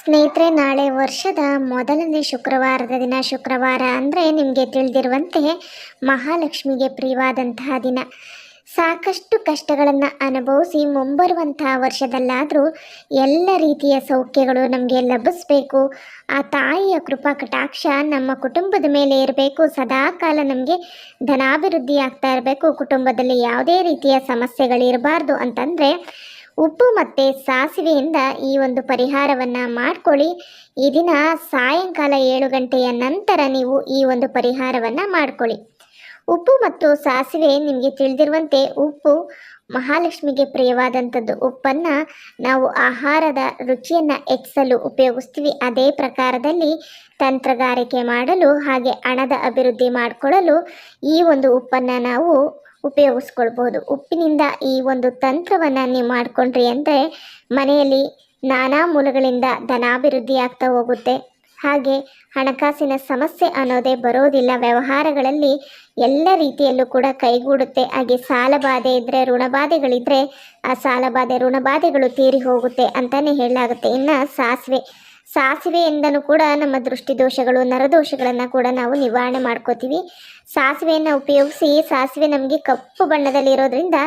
ಸ್ನೇಹಿತರೆ, ನಾಳೆ ವರ್ಷದ ಮೊದಲನೇ ಶುಕ್ರವಾರದ ದಿನ. ಶುಕ್ರವಾರ ಅಂದರೆ ನಿಮಗೆ ತಿಳಿದಿರುವಂತೆ ಮಹಾಲಕ್ಷ್ಮಿಗೆ ಪ್ರಿಯವಾದಂತಹ ದಿನ. ಸಾಕಷ್ಟು ಕಷ್ಟಗಳನ್ನು ಅನುಭವಿಸಿ ಮುಂಬರುವಂತಹ ವರ್ಷದಲ್ಲಾದರೂ ಎಲ್ಲ ರೀತಿಯ ಸೌಖ್ಯಗಳು ನಮಗೆ ಲಭಿಸಬೇಕು. ಆ ತಾಯಿಯ ಕೃಪಾ ಕಟಾಕ್ಷ ನಮ್ಮ ಕುಟುಂಬದ ಮೇಲೆ ಇರಬೇಕು. ಸದಾಕಾಲ ನಮಗೆ ಧನಾಭಿವೃದ್ಧಿ ಆಗ್ತಾ ಇರಬೇಕು. ಕುಟುಂಬದಲ್ಲಿ ಯಾವುದೇ ರೀತಿಯ ಸಮಸ್ಯೆಗಳಿರಬಾರ್ದು ಅಂತಂದರೆ ಉಪ್ಪು ಮತ್ತು ಸಾಸಿವೆಯಿಂದ ಈ ಒಂದು ಪರಿಹಾರವನ್ನು ಮಾಡ್ಕೊಳ್ಳಿ. ಈ ದಿನ ಸಾಯಂಕಾಲ ಏಳು ಗಂಟೆಯ ನಂತರ ನೀವು ಈ ಒಂದು ಪರಿಹಾರವನ್ನು ಮಾಡ್ಕೊಳ್ಳಿ. ಉಪ್ಪು ಮತ್ತು ಸಾಸಿವೆ ನಿಮಗೆ ತಿಳಿದಿರುವಂತೆ ಉಪ್ಪು ಮಹಾಲಕ್ಷ್ಮಿಗೆ ಪ್ರಿಯವಾದಂಥದ್ದು. ಉಪ್ಪನ್ನು ನಾವು ಆಹಾರದ ರುಚಿಯನ್ನು ಹೆಚ್ಚಿಸಲು ಉಪಯೋಗಿಸ್ತೀವಿ. ಅದೇ ಪ್ರಕಾರದಲ್ಲಿ ತಂತ್ರಗಾರಿಕೆ ಮಾಡಲು ಹಾಗೆ ಹಣದ ಅಭಿವೃದ್ಧಿ ಮಾಡಿಕೊಳ್ಳಲು ಈ ಒಂದು ಉಪ್ಪನ್ನು ನಾವು ಉಪಯೋಗಿಸ್ಕೊಳ್ಬೋದು ಉಪ್ಪಿನಿಂದ ಈ ಒಂದು ತಂತ್ರವನ್ನು ನೀವು ಮಾಡಿಕೊಂಡ್ರಿ ಅಂದರೆ ಮನೆಯಲ್ಲಿ ನಾನಾ ಮೂಲಗಳಿಂದ ಧನಾಭಿವೃದ್ಧಿ ಆಗ್ತಾ ಹೋಗುತ್ತೆ. ಹಾಗೆ ಹಣಕಾಸಿನ ಸಮಸ್ಯೆ ಅನ್ನೋದೇ ಬರೋದಿಲ್ಲ. ವ್ಯವಹಾರಗಳಲ್ಲಿ ಎಲ್ಲ ರೀತಿಯಲ್ಲೂ ಕೂಡ ಕೈಗೂಡುತ್ತೆ. ಹಾಗೆ ಸಾಲಬಾಧೆ ಇದ್ದರೆ ಋಣಬಾಧೆಗಳಿದ್ದರೆ ಆ ಸಾಲಬಾಧೆ ಋಣಬಾಧೆಗಳು ತೀರಿ ಹೋಗುತ್ತೆ ಅಂತಲೇ ಹೇಳಲಾಗುತ್ತೆ. ಇನ್ನು ಸಾಸಿವೆ ಸಾಸಿವೆಯಿಂದನೂ ಕೂಡ ನಮ್ಮ ದೃಷ್ಟಿದೋಷಗಳು, ನರದೋಷಗಳನ್ನು ಕೂಡ ನಾವು ನಿವಾರಣೆ ಮಾಡ್ಕೋತೀವಿ. ಸಾಸಿವೆಯನ್ನು ಉಪಯೋಗಿಸಿ, ಸಾಸಿವೆ ನಮಗೆ ಕಪ್ಪು ಬಣ್ಣದಲ್ಲಿ ಇರೋದ್ರಿಂದ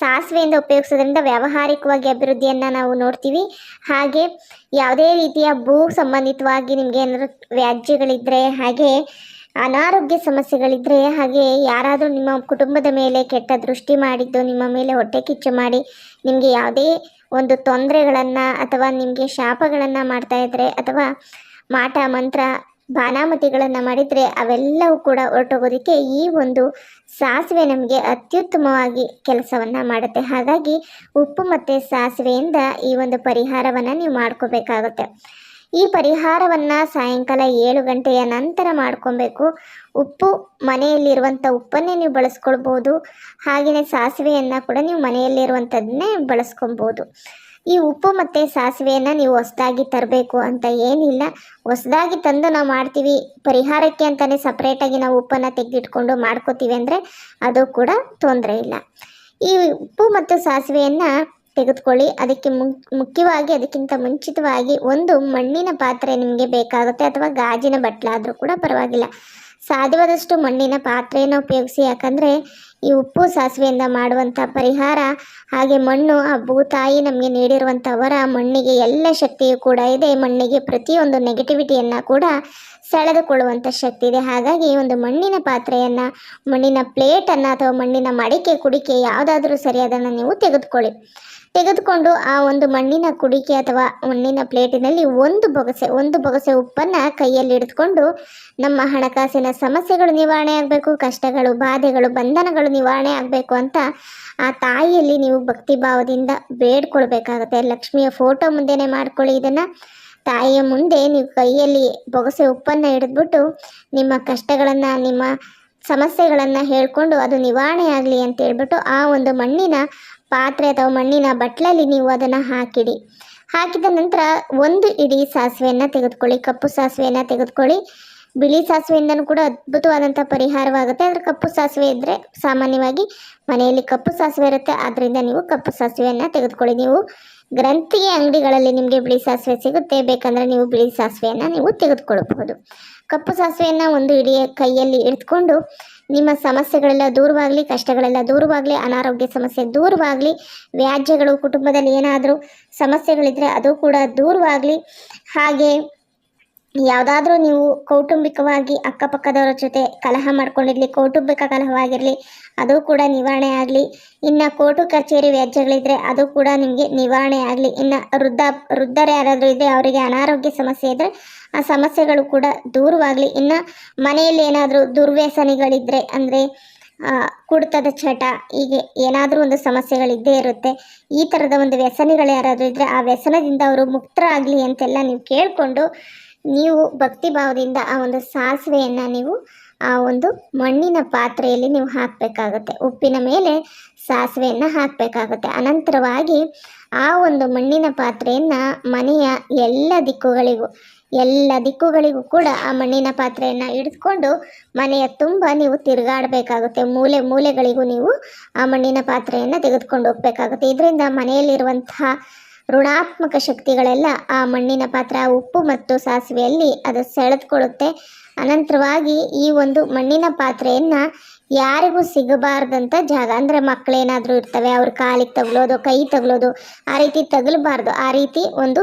ಸಾಸಿವೆಯಿಂದ ಉಪಯೋಗಿಸೋದ್ರಿಂದ ವ್ಯಾವಹಾರಿಕವಾಗಿ ಅಭಿವೃದ್ಧಿಯನ್ನು ನಾವು ನೋಡ್ತೀವಿ. ಹಾಗೆ ಯಾವುದೇ ರೀತಿಯ ಭೂ ಸಂಬಂಧಿತವಾಗಿ ನಿಮಗೆ ಏನಾದರೂ ವ್ಯಾಜ್ಯಗಳಿದ್ದರೆ ಹಾಗೆ ಅನಾರೋಗ್ಯ ಸಮಸ್ಯೆಗಳಿದ್ದರೆ ಹಾಗೆ ಯಾರಾದರೂ ನಿಮ್ಮ ಕುಟುಂಬದ ಮೇಲೆ ಕೆಟ್ಟ ದೃಷ್ಟಿ ಮಾಡಿದ್ದು, ನಿಮ್ಮ ಮೇಲೆ ಹೊಟ್ಟೆ ಕಿಚ್ಚು ಮಾಡಿ, ನಿಮಗೆ ಯಾವುದೇ ಒಂದು ತೊಂದರೆಗಳನ್ನು ಅಥವಾ ನಿಮಗೆ ಶಾಪಗಳನ್ನು ಮಾಡ್ತಾ ಇದ್ದರೆ ಅಥವಾ ಮಾಟ, ಮಂತ್ರ, ಬಾನಾಮತಿಗಳನ್ನು ಮಾಡಿದರೆ ಅವೆಲ್ಲವೂ ಕೂಡ ಹೊರಟೋಗೋದಕ್ಕೆ ಈ ಒಂದು ಸಾಸಿವೆ ನಮಗೆ ಅತ್ಯುತ್ತಮವಾಗಿ ಕೆಲಸವನ್ನು ಮಾಡುತ್ತೆ. ಹಾಗಾಗಿ ಉಪ್ಪು ಮತ್ತು ಸಾಸಿವೆಯಿಂದ ಈ ಒಂದು ಪರಿಹಾರವನ್ನು ನೀವು ಮಾಡ್ಕೋಬೇಕಾಗುತ್ತೆ. ಈ ಪರಿಹಾರವನ್ನು ಸಾಯಂಕಾಲ ಏಳು ಗಂಟೆಯ ನಂತರ ಮಾಡ್ಕೊಬೇಕು. ಉಪ್ಪು ಮನೆಯಲ್ಲಿರುವಂಥ ಉಪ್ಪನ್ನೇ ನೀವು ಬಳಸ್ಕೊಳ್ಬೋದು. ಹಾಗೆಯೇ ಸಾಸಿವೆಯನ್ನು ಕೂಡ ನೀವು ಮನೆಯಲ್ಲಿರುವಂಥದ್ದನ್ನೇ ಬಳಸ್ಕೊಬೋದು ಈ ಉಪ್ಪು ಮತ್ತು ಸಾಸಿವೆಯನ್ನು ನೀವು ಹೊಸದಾಗಿ ತರಬೇಕು ಅಂತ ಏನಿಲ್ಲ. ಹೊಸದಾಗಿ ತಂದು ನಾವು ಮಾಡ್ತೀವಿ. ಪರಿಹಾರಕ್ಕೆ ಅಂತಲೇ ಸಪ್ರೇಟಾಗಿ ನಾವು ಉಪ್ಪನ್ನು ತೆಗೆದಿಟ್ಕೊಂಡು ಮಾಡ್ಕೋತೀವಿ ಅಂದರೆ ಅದು ಕೂಡ ತೊಂದರೆ ಇಲ್ಲ. ಈ ಉಪ್ಪು ಮತ್ತು ಸಾಸಿವೆಯನ್ನು ತೆಗೆದುಕೊಳ್ಳಿ. ಅದಕ್ಕೆ ಮುಖ್ಯವಾಗಿ ಅದಕ್ಕಿಂತ ಮುಂಚಿತವಾಗಿ ಒಂದು ಮಣ್ಣಿನ ಪಾತ್ರೆ ನಿಮಗೆ ಬೇಕಾಗುತ್ತೆ ಅಥವಾ ಗಾಜಿನ ಬಟ್ಲಾದರೂ ಕೂಡ ಪರವಾಗಿಲ್ಲ. ಸಾಧ್ಯವಾದಷ್ಟು ಮಣ್ಣಿನ ಪಾತ್ರೆಯನ್ನು ಉಪಯೋಗಿಸಿ. ಯಾಕಂದರೆ ಈ ಉಪ್ಪು ಸಾಸಿವೆಯಿಂದ ಮಾಡುವಂಥ ಪರಿಹಾರ ಹಾಗೆ ಮಣ್ಣು, ಆ ಭೂತಾಯಿ ನಮಗೆ ನೀಡಿರುವಂಥ ವರ ಮಣ್ಣಿಗೆ ಎಲ್ಲ ಶಕ್ತಿಯು ಕೂಡ ಇದೆ. ಮಣ್ಣಿಗೆ ಪ್ರತಿಯೊಂದು ನೆಗೆಟಿವಿಟಿಯನ್ನು ಕೂಡ ಸೆಳೆದುಕೊಳ್ಳುವಂಥ ಶಕ್ತಿ ಇದೆ. ಹಾಗಾಗಿ ಒಂದು ಮಣ್ಣಿನ ಪಾತ್ರೆಯನ್ನು, ಮಣ್ಣಿನ ಪ್ಲೇಟನ್ನು ಅಥವಾ ಮಣ್ಣಿನ ಮಡಿಕೆ ಕುಡಿಕೆ ಯಾವುದಾದ್ರೂ ಸರಿ ಅದನ್ನು ನೀವು ತೆಗೆದುಕೊಳ್ಳಿ. ತೆಗೆದುಕೊಂಡು ಆ ಒಂದು ಮಣ್ಣಿನ ಕುಡಿಕೆ ಅಥವಾ ಮಣ್ಣಿನ ಪ್ಲೇಟಿನಲ್ಲಿ ಒಂದು ಬೊಗಸೆ ಒಂದು ಬೊಗಸೆ ಉಪ್ಪನ್ನು ಕೈಯಲ್ಲಿ ಹಿಡಿದುಕೊಂಡು ನಮ್ಮ ಹಣಕಾಸಿನ ಸಮಸ್ಯೆಗಳು ನಿವಾರಣೆ ಆಗಬೇಕು, ಕಷ್ಟಗಳು, ಬಾಧೆಗಳು, ಬಂಧನಗಳು ನಿವಾರಣೆ ಆಗಬೇಕು ಅಂತ ಆ ತಾಯಿಯಲ್ಲಿ ನೀವು ಭಕ್ತಿ ಭಾವದಿಂದ ಬೇಡ್ಕೊಳ್ಬೇಕಾಗತ್ತೆ. ಲಕ್ಷ್ಮಿಯ ಫೋಟೋ ಮುಂದೆನೇ ಮಾಡ್ಕೊಳ್ಳಿ ಇದನ್ನು. ತಾಯಿಯ ಮುಂದೆ ನೀವು ಕೈಯಲ್ಲಿ ಬೊಗಸೆ ಉಪ್ಪನ್ನು ಹಿಡಿದ್ಬಿಟ್ಟು ನಿಮ್ಮ ಕಷ್ಟಗಳನ್ನು, ನಿಮ್ಮ ಸಮಸ್ಯೆಗಳನ್ನು ಹೇಳಿಕೊಂಡು ಅದು ನಿವಾರಣೆ ಆಗಲಿ ಅಂತ ಹೇಳ್ಬಿಟ್ಟು ಆ ಒಂದು ಮಣ್ಣಿನ ಪಾತ್ರೆ ಅಥವಾ ಮಣ್ಣಿನ ಬಟ್ಲಲ್ಲಿ ನೀವು ಅದನ್ನು ಹಾಕಿಡಿ. ಹಾಕಿದ ನಂತರ ಒಂದು ಇಡೀ ಸಾಸಿವೆಯನ್ನು ತೆಗೆದುಕೊಳ್ಳಿ, ಕಪ್ಪು ಸಾಸಿವೆಯನ್ನು ತೆಗೆದುಕೊಳ್ಳಿ. ಬಿಳಿ ಸಾಸಿವೆಯಿಂದನೂ ಕೂಡ ಅದ್ಭುತವಾದಂಥ ಪರಿಹಾರವಾಗುತ್ತೆ. ಆದರೆ ಕಪ್ಪು ಸಾಸಿವೆ ಇದ್ದರೆ ಸಾಮಾನ್ಯವಾಗಿ ಮನೆಯಲ್ಲಿ ಕಪ್ಪು ಸಾಸಿವೆ ಇರುತ್ತೆ. ಆದ್ದರಿಂದ ನೀವು ಕಪ್ಪು ಸಾಸಿವೆಯನ್ನು ತೆಗೆದುಕೊಳ್ಳಿ. ನೀವು ಗ್ರಂಥಿಗೆ ಅಂಗಡಿಗಳಲ್ಲಿ ನಿಮಗೆ ಬಿಳಿ ಸಾಸಿವೆ ಸಿಗುತ್ತೆ. ಬೇಕಂದರೆ ನೀವು ಬಿಳಿ ಸಾಸಿವೆಯನ್ನು ನೀವು ತೆಗೆದುಕೊಳ್ಳಬಹುದು. ಕಪ್ಪು ಸಾಸಿವೆಯನ್ನು ಒಂದು ಹಿಡಿಯ ಕೈಯಲ್ಲಿ ಇಟ್ಕೊಂಡು ನಿಮ್ಮ ಸಮಸ್ಯೆಗಳೆಲ್ಲ ದೂರವಾಗಲಿ, ಕಷ್ಟಗಳೆಲ್ಲ ದೂರವಾಗಲಿ, ಅನಾರೋಗ್ಯ ಸಮಸ್ಯೆ ದೂರವಾಗಲಿ, ವ್ಯಾಜ್ಯಗಳು ಕುಟುಂಬದಲ್ಲಿ ಏನಾದರೂ ಸಮಸ್ಯೆಗಳಿದ್ದರೆ ಅದು ಕೂಡ ದೂರವಾಗಲಿ. ಹಾಗೆ ಯಾವುದಾದ್ರೂ ನೀವು ಕೌಟುಂಬಿಕವಾಗಿ ಅಕ್ಕಪಕ್ಕದವರ ಜೊತೆ ಕಲಹ ಮಾಡ್ಕೊಂಡಿರಲಿ, ಕೌಟುಂಬಿಕ ಕಲಹವಾಗಿರಲಿ, ಅದು ಕೂಡ ನಿವಾರಣೆ ಆಗಲಿ. ಇನ್ನು ಕೋರ್ಟು ಕಚೇರಿ ವ್ಯಾಜ್ಯಗಳಿದ್ದರೆ ಅದು ಕೂಡ ನಿಮಗೆ ನಿವಾರಣೆ ಆಗಲಿ. ಇನ್ನು ವೃದ್ಧ, ವೃದ್ಧರು ಯಾರಾದರೂ ಇದ್ದರೆ ಅವರಿಗೆ ಅನಾರೋಗ್ಯ ಸಮಸ್ಯೆ ಇದ್ದರೆ ಆ ಸಮಸ್ಯೆಗಳು ಕೂಡ ದೂರವಾಗಲಿ. ಇನ್ನು ಮನೆಯಲ್ಲಿ ಏನಾದರೂ ದುರ್ವ್ಯಸನಿಗಳಿದ್ದರೆ ಅಂದರೆ ಕುಡ್ತದ ಚಟ, ಹೀಗೆ ಏನಾದರೂ ಒಂದು ಸಮಸ್ಯೆಗಳಿದ್ದೇ ಇರುತ್ತೆ. ಈ ಥರದ ಒಂದು ವ್ಯಸನಿಗಳು ಯಾರಾದರೂ ಇದ್ದರೆ ಆ ವ್ಯಸನದಿಂದ ಅವರು ಮುಕ್ತರಾಗಲಿ ಅಂತೆಲ್ಲ ನೀವು ಕೇಳಿಕೊಂಡು ನೀವು ಭಕ್ತಿ ಭಾವದಿಂದ ಆ ಒಂದು ಸಾಸಿವೆಯನ್ನು ನೀವು ಆ ಒಂದು ಮಣ್ಣಿನ ಪಾತ್ರೆಯಲ್ಲಿ ನೀವು ಹಾಕಬೇಕಾಗುತ್ತೆ. ಉಪ್ಪಿನ ಮೇಲೆ ಸಾಸಿವೆಯನ್ನು ಹಾಕಬೇಕಾಗುತ್ತೆ. ಅನಂತರವಾಗಿ ಆ ಒಂದು ಮಣ್ಣಿನ ಪಾತ್ರೆಯನ್ನು ಮನೆಯ ಎಲ್ಲ ದಿಕ್ಕುಗಳಿಗೂ ಎಲ್ಲ ದಿಕ್ಕುಗಳಿಗೂ ಕೂಡ ಆ ಮಣ್ಣಿನ ಪಾತ್ರೆಯನ್ನು ಹಿಡಿದುಕೊಂಡು ಮನೆಯ ತುಂಬ ನೀವು ತಿರುಗಾಡಬೇಕಾಗುತ್ತೆ. ಮೂಲೆ ಮೂಲೆಗಳಿಗೂ ನೀವು ಆ ಮಣ್ಣಿನ ಪಾತ್ರೆಯನ್ನು ತೆಗೆದುಕೊಂಡು ಹೋಗಬೇಕಾಗುತ್ತೆ. ಇದರಿಂದ ಮನೆಯಲ್ಲಿರುವಂತಹ ಋಣಾತ್ಮಕ ಶಕ್ತಿಗಳೆಲ್ಲ ಆ ಮಣ್ಣಿನ ಪಾತ್ರ ಉಪ್ಪು ಮತ್ತು ಸಾಸಿವೆಯಲ್ಲಿ ಅದು ಸೆಳೆದುಕೊಳ್ಳುತ್ತೆ. ಅನಂತರವಾಗಿ ಈ ಒಂದು ಮಣ್ಣಿನ ಪಾತ್ರೆಯನ್ನು ಯಾರಿಗೂ ಸಿಗಬಾರ್ದಂಥ ಜಾಗ. ಅಂದರೆ ಮಕ್ಕಳೇನಾದರೂ ಇರ್ತವೆ, ಅವ್ರ ಕಾಲಿಗೆ ತಗಲೋದು, ಕೈ ತಗಲೋದು, ಆ ರೀತಿ ತಗಲಬಾರ್ದು. ಆ ರೀತಿ ಒಂದು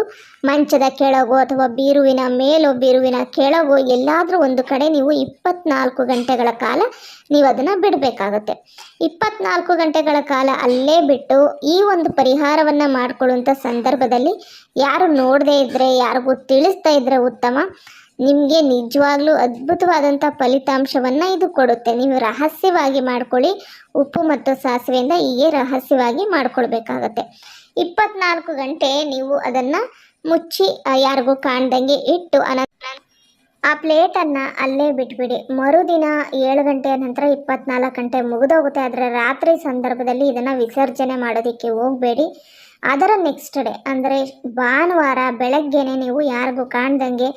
ಮಂಚದ ಕೆಳಗೋ ಅಥವಾ ಬೀರುವಿನ ಮೇಲೋ, ಬೀರುವಿನ ಕೆಳಗೋ ಎಲ್ಲಾದರೂ ಒಂದು ಕಡೆ ನೀವು ಇಪ್ಪತ್ನಾಲ್ಕು ಗಂಟೆಗಳ ಕಾಲ ನೀವು ಅದನ್ನು ಬಿಡಬೇಕಾಗತ್ತೆ. ಇಪ್ಪತ್ನಾಲ್ಕು ಗಂಟೆಗಳ ಕಾಲ ಅಲ್ಲೇ ಬಿಟ್ಟು ಈ ಒಂದು ಪರಿಹಾರವನ್ನು ಮಾಡಿಕೊಳ್ಳುವಂಥ ಸಂದರ್ಭದಲ್ಲಿ ಯಾರು ನೋಡದೇ ಇದ್ದರೆ ಯಾರಿಗೂ ತಿಳಿಸ್ತಾ ಇದ್ದರೆ ಉತ್ತಮ. ನಿಮಗೆ ನಿಜವಾಗ್ಲೂ ಅದ್ಭುತವಾದಂಥ ಫಲಿತಾಂಶವನ್ನು ಇದು ಕೊಡುತ್ತೆ. ನೀವು ರಹಸ್ಯವಾಗಿ ಮಾಡ್ಕೊಳ್ಳಿ, ಉಪ್ಪು ಮತ್ತು ಸಾಸಿವೆಯಿಂದ ಹೀಗೆ ರಹಸ್ಯವಾಗಿ ಮಾಡ್ಕೊಳ್ಬೇಕಾಗತ್ತೆ. ಇಪ್ಪತ್ನಾಲ್ಕು ಗಂಟೆ ನೀವು ಅದನ್ನು ಮುಚ್ಚಿ ಯಾರಿಗೂ ಕಾಣ್ದಂಗೆ ಇಟ್ಟು ಅನ ಆ ಪ್ಲೇಟನ್ನು ಅಲ್ಲೇ ಬಿಟ್ಬಿಡಿ. ಮರುದಿನ ಏಳು ಗಂಟೆಯ ನಂತರ ಇಪ್ಪತ್ನಾಲ್ಕು ಗಂಟೆ ಮುಗಿದೋಗುತ್ತೆ. ಆದರೆ ರಾತ್ರಿ ಸಂದರ್ಭದಲ್ಲಿ ಇದನ್ನು ವಿಸರ್ಜನೆ ಮಾಡೋದಕ್ಕೆ ಹೋಗಬೇಡಿ. ಅದರ ನೆಕ್ಸ್ಟ್ ಡೇ ಅಂದರೆ ಭಾನುವಾರ ಬೆಳಗ್ಗೆನೆ ನೀವು ಯಾರಿಗೂ ಕಾಣ್ದಂಗೆ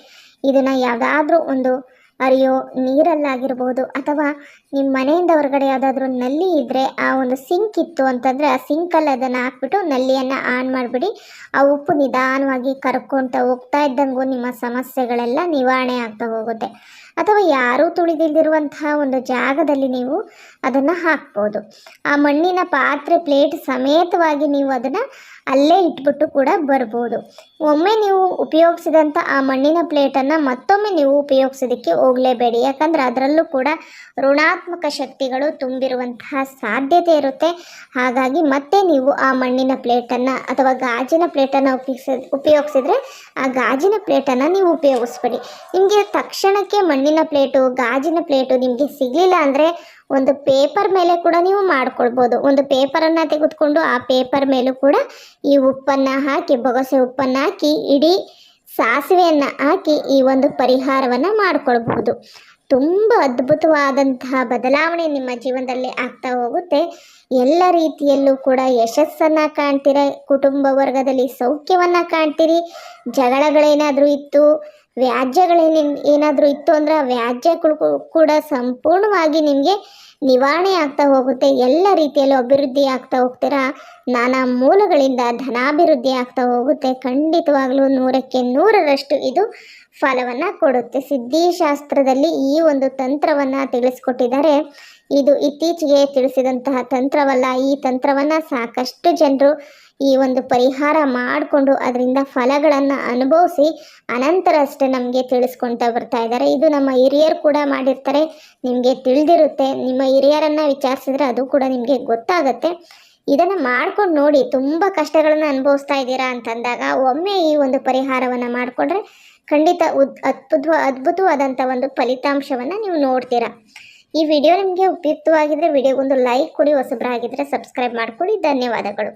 ಇದನ್ನು ಯಾವುದಾದ್ರೂ ಒಂದು ಹರಿಯೋ ನೀರಲ್ಲಾಗಿರ್ಬೋದು ಅಥವಾ ನಿಮ್ಮ ಮನೆಯಿಂದ ಹೊರಗಡೆ ಯಾವುದಾದ್ರೂ ನಲ್ಲಿ ಇದ್ದರೆ ಆ ಒಂದು ಸಿಂಕ್ ಇತ್ತು ಅಂತಂದರೆ ಆ ಸಿಂಕಲ್ಲಿ ಅದನ್ನು ಹಾಕ್ಬಿಟ್ಟು ನಲ್ಲಿಯನ್ನು ಆನ್ ಮಾಡಿಬಿಡಿ. ಆ ಉಪ್ಪು ನಿಧಾನವಾಗಿ ಕರ್ಕೊತಾ ಹೋಗ್ತಾ ಇದ್ದಂಗೂ ನಿಮ್ಮ ಸಮಸ್ಯೆಗಳೆಲ್ಲ ನಿವಾರಣೆ ಆಗ್ತಾ ಹೋಗುತ್ತೆ. ಅಥವಾ ಯಾರೂ ತುಳಿದಿಲ್ದಿರುವಂತಹ ಒಂದು ಜಾಗದಲ್ಲಿ ನೀವು ಅದನ್ನು ಹಾಕ್ಬೋದು. ಆ ಮಣ್ಣಿನ ಪಾತ್ರೆ ಪ್ಲೇಟ್ ಸಮೇತವಾಗಿ ನೀವು ಅದನ್ನು ಅಲ್ಲೇ ಇಟ್ಬಿಟ್ಟು ಕೂಡ ಬರ್ಬೋದು. ಒಮ್ಮೆ ನೀವು ಉಪಯೋಗಿಸಿದಂಥ ಆ ಮಣ್ಣಿನ ಪ್ಲೇಟನ್ನು ಮತ್ತೊಮ್ಮೆ ನೀವು ಉಪಯೋಗಿಸೋದಕ್ಕೆ ಹೋಗಲೇಬೇಡಿ. ಯಾಕಂದರೆ ಅದರಲ್ಲೂ ಕೂಡ ಋಣಾತ್ಮಕ ಶಕ್ತಿಗಳು ತುಂಬಿರುವಂತಹ ಸಾಧ್ಯತೆ ಇರುತ್ತೆ. ಹಾಗಾಗಿ ಮತ್ತೆ ನೀವು ಆ ಮಣ್ಣಿನ ಪ್ಲೇಟನ್ನು ಅಥವಾ ಗಾಜಿನ ಪ್ಲೇಟನ್ನು ಉಪಯೋಗಿಸ, ಉಪಯೋಗಿಸಿದ್ರೆ ಆ ಗಾಜಿನ ಪ್ಲೇಟನ್ನು ನೀವು ಉಪಯೋಗಿಸ್ಬೇಡಿ. ನಿಮಗೆ ತಕ್ಷಣಕ್ಕೆ ಮಣ್ಣಿನ ಪ್ಲೇಟು, ಗಾಜಿನ ಪ್ಲೇಟು ನಿಮಗೆ ಸಿಗಲಿಲ್ಲ ಅಂದರೆ ಒಂದು ಪೇಪರ್ ಮೇಲೆ ಕೂಡ ನೀವು ಮಾಡ್ಕೊಳ್ಬೋದು. ಒಂದು ಪೇಪರನ್ನು ತೆಗೆದುಕೊಂಡು ಆ ಪೇಪರ್ ಮೇಲೂ ಕೂಡ ಈ ಉಪ್ಪನ್ನು ಹಾಕಿ, ಬೊಗಸೆ ಉಪ್ಪನ್ನು ಹಾಕಿ, ಇಡೀ ಸಾಸಿವೆಯನ್ನು ಹಾಕಿ ಈ ಒಂದು ಪರಿಹಾರವನ್ನು ಮಾಡ್ಕೊಳ್ಬಹುದು. ತುಂಬ ಅದ್ಭುತವಾದಂತಹ ಬದಲಾವಣೆ ನಿಮ್ಮ ಜೀವನದಲ್ಲಿ ಆಗ್ತಾ ಹೋಗುತ್ತೆ. ಎಲ್ಲ ರೀತಿಯಲ್ಲೂ ಕೂಡ ಯಶಸ್ಸನ್ನು ಕಾಣ್ತೀರ, ಕುಟುಂಬ ವರ್ಗದಲ್ಲಿ ಸೌಖ್ಯವನ್ನು ಕಾಣ್ತೀರಿ. ಜಗಳಗಳೇನಾದರೂ ಇತ್ತು, ವ್ಯಾಜ್ಯಗಳೇನೇ, ಏನಾದರೂ ಇತ್ತು ಅಂದರೆ ಆ ವ್ಯಾಜ್ಯಗಳು ಕೂಡ ಸಂಪೂರ್ಣವಾಗಿ ನಿಮಗೆ ನಿವಾರಣೆ ಆಗ್ತಾ ಹೋಗುತ್ತೆ. ಎಲ್ಲ ರೀತಿಯಲ್ಲೂ ಅಭಿವೃದ್ಧಿ ಆಗ್ತಾ ಹೋಗ್ತೀರಾ? ನಾನಾ ಮೂಲಗಳಿಂದ ಧನಾಭಿವೃದ್ಧಿ ಆಗ್ತಾ ಹೋಗುತ್ತೆ. ಖಂಡಿತವಾಗಲೂ ನೂರಕ್ಕೆ ನೂರರಷ್ಟು ಇದು ಫಲವನ್ನು ಕೊಡುತ್ತೆ. ಸಿದ್ಧಿಶಾಸ್ತ್ರದಲ್ಲಿ ಈ ಒಂದು ತಂತ್ರವನ್ನು ತಿಳಿಸ್ಕೊಟ್ಟಿದ್ದಾರೆ. ಇದು ಇತ್ತೀಚೆಗೆ ತಿಳಿಸಿದಂತಹ ತಂತ್ರವಲ್ಲ. ಈ ತಂತ್ರವನ್ನು ಸಾಕಷ್ಟು ಜನರು ಈ ಒಂದು ಪರಿಹಾರ ಮಾಡಿಕೊಂಡು ಅದರಿಂದ ಫಲಗಳನ್ನು ಅನುಭವಿಸಿ ಅನಂತರ ಅಷ್ಟೇ ನಮಗೆ ತಿಳಿಸ್ಕೊಳ್ತಾ ಬರ್ತಾ ಇದ್ದಾರೆ. ಇದು ನಮ್ಮ ಹಿರಿಯರು ಕೂಡ ಮಾಡಿರ್ತಾರೆ. ನಿಮಗೆ ತಿಳಿದಿರುತ್ತೆ. ನಿಮ್ಮ ಹಿರಿಯರನ್ನು ವಿಚಾರಿಸಿದ್ರೆ ಅದು ಕೂಡ ನಿಮಗೆ ಗೊತ್ತಾಗುತ್ತೆ. ಇದನ್ನು ಮಾಡ್ಕೊಂಡು ನೋಡಿ ತುಂಬ ಕಷ್ಟಗಳನ್ನು ಅನುಭವಿಸ್ತಾ ಇದ್ದೀರಾ ಅಂತಂದಾಗ ಒಮ್ಮೆ ಈ ಒಂದು ಪರಿಹಾರವನ್ನು ಮಾಡಿಕೊಂಡ್ರೆ ಖಂಡಿತ ಉದ್ ಅದ್ಭುತ ಅದ್ಭುತವಾದಂಥ ಒಂದು ಫಲಿತಾಂಶವನ್ನು ನೀವು ನೋಡ್ತೀರಾ. ಈ ವಿಡಿಯೋ ನಿಮಗೆ ಉಪಯುಕ್ತವಾಗಿದ್ದರೆ ವಿಡಿಯೋಗೊಂದು ಲೈಕ್ ಕೊಡಿ ಹೊಸಬ್ರಾಗಿದ್ದರೆ ಸಬ್ಸ್ಕ್ರೈಬ್ ಮಾಡ್ಕೊಳ್ಳಿ ಧನ್ಯವಾದಗಳು.